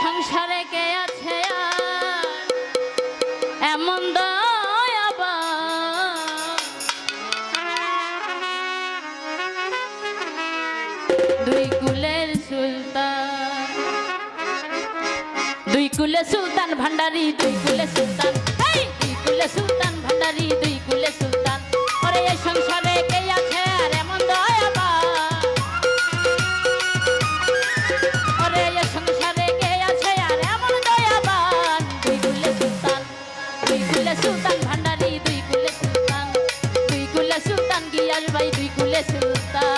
সংসারে কে আছে এমন দুই কুলের সুলতান। দুই কুলে সুলতান ভান্ডারি, দুই কুলে সুলতান। দুই কুলে সুলতান ভান্ডারি, দুই কুলে সুলতান। ওরে সংসারে কে আছে দুই